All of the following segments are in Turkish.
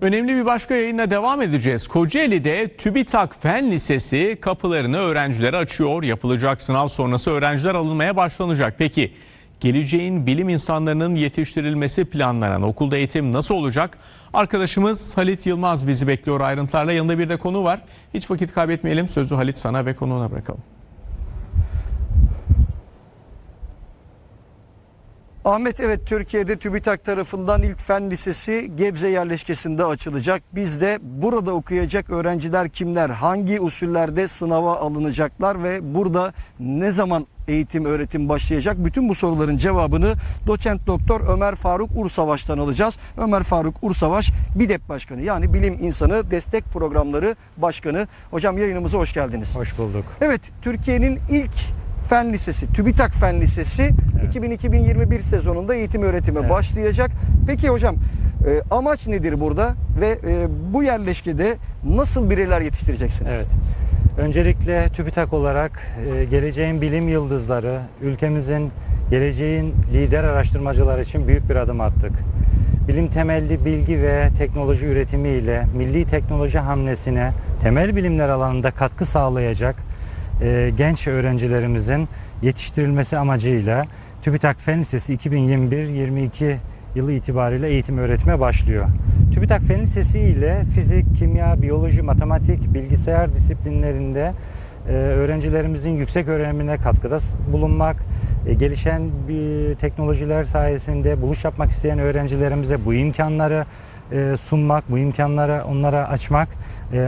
Önemli bir başka yayınla devam edeceğiz. Kocaeli'de TÜBİTAK Fen Lisesi kapılarını öğrencilere açıyor. Yapılacak sınav sonrası öğrenciler alınmaya başlanacak. Peki geleceğin bilim insanlarının yetiştirilmesi planlanan okulda eğitim nasıl olacak? Arkadaşımız Halit Yılmaz bizi bekliyor ayrıntılarla. Yanında bir de konu var. Hiç vakit kaybetmeyelim. Sözü Halit sana ve konuğuna bırakalım. Ahmet evet Türkiye'de TÜBİTAK tarafından ilk fen lisesi Gebze yerleşkesinde açılacak. Biz de burada okuyacak öğrenciler kimler, hangi usullerde sınava alınacaklar ve burada ne zaman eğitim öğretim başlayacak? Bütün bu soruların cevabını doçent doktor Ömer Faruk Ursavaş'tan alacağız. Ömer Faruk Ursavaş BİDEP Başkanı yani Bilim İnsanı Destek Programları Başkanı. Hocam yayınımıza hoş geldiniz. Hoş bulduk. Evet, Türkiye'nin ilk fen lisesi, TÜBİTAK Fen Lisesi 2000-2021 sezonunda eğitim öğretime Evet. başlayacak. Peki hocam, e, amaç nedir burada ve e, bu yerleşkede nasıl bireyler yetiştireceksiniz? Evet. Öncelikle TÜBİTAK olarak e, geleceğin bilim yıldızları, ülkemizin geleceğin lider araştırmacıları için büyük bir adım attık. Bilim temelli bilgi ve teknoloji üretimiyle milli teknoloji hamlesine temel bilimler alanında katkı sağlayacak e, genç öğrencilerimizin yetiştirilmesi amacıyla TÜBİTAK Fen Lisesi 2021-22 yılı itibariyle eğitim öğretime başlıyor. TÜBİTAK Fen Lisesi ile fizik, kimya, biyoloji, matematik, bilgisayar disiplinlerinde e, öğrencilerimizin yüksek öğrenimine katkıda bulunmak, e, gelişen bir teknolojiler sayesinde buluş yapmak isteyen öğrencilerimize bu imkanları e, sunmak, bu imkanları onlara açmak,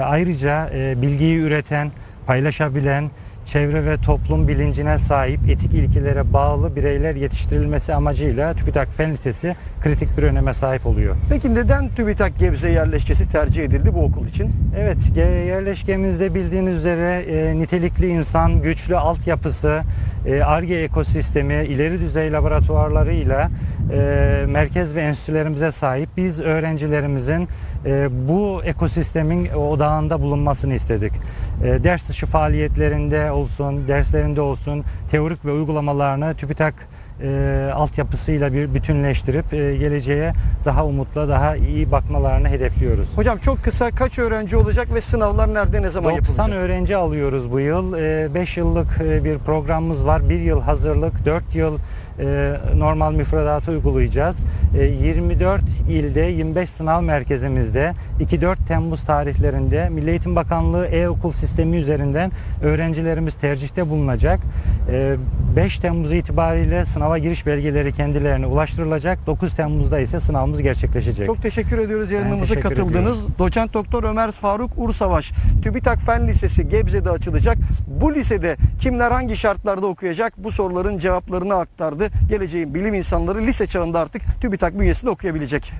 ayrıca bilgiyi üreten, paylaşabilen, çevre ve toplum bilincine sahip, etik ilkelere bağlı bireyler yetiştirilmesi amacıyla TÜBİTAK Fen Lisesi kritik bir öneme sahip oluyor. Peki neden TÜBİTAK Gebze yerleşkesi tercih edildi bu okul için? Evet, yerleşkemizde bildiğiniz üzere e, nitelikli insan, güçlü altyapısı, ARGE ekosistemi, ileri düzey laboratuvarlarıyla e, merkez ve enstitülerimize sahip biz öğrencilerimizin e, bu ekosistemin odağında bulunmasını istedik. E, ders dışı faaliyetlerinde olsun, derslerinde olsun teorik ve uygulamalarını TÜBİTAK e, altyapısıyla bir bütünleştirip e, geleceğe daha umutla, daha iyi bakmalarını hedefliyoruz. Hocam çok kısa kaç öğrenci olacak ve sınavlar nerede ne zaman 90 yapılacak? öğrenci alıyoruz bu yıl. 5 yıllık e, bir programımız var. 1 yıl hazırlık, 4 yıl e, normal müfredatı uygulayacağız. E, 24 ilde 25 sınav merkezimizde 2-4 Temmuz tarihlerinde Milli Eğitim Bakanlığı e-okul sistemi üzerinden öğrencilerimiz tercihte bulunacak. E, 5 Temmuz itibariyle sınava giriş belgeleri kendilerine ulaştırılacak. 9 Temmuz'da ise sınavımız gerçekleşecek. Çok teşekkür ediyoruz yayınımıza teşekkür katıldınız. Doçent Doktor Ömer Faruk Ursavaş, TÜBİTAK Fen Lisesi Gebze'de açılacak. Bu lisede kimler hangi şartlarda okuyacak bu soruların cevaplarını aktardı. Geleceğin bilim insanları lise çağında artık TÜBİTAK bünyesinde okuyabilecek.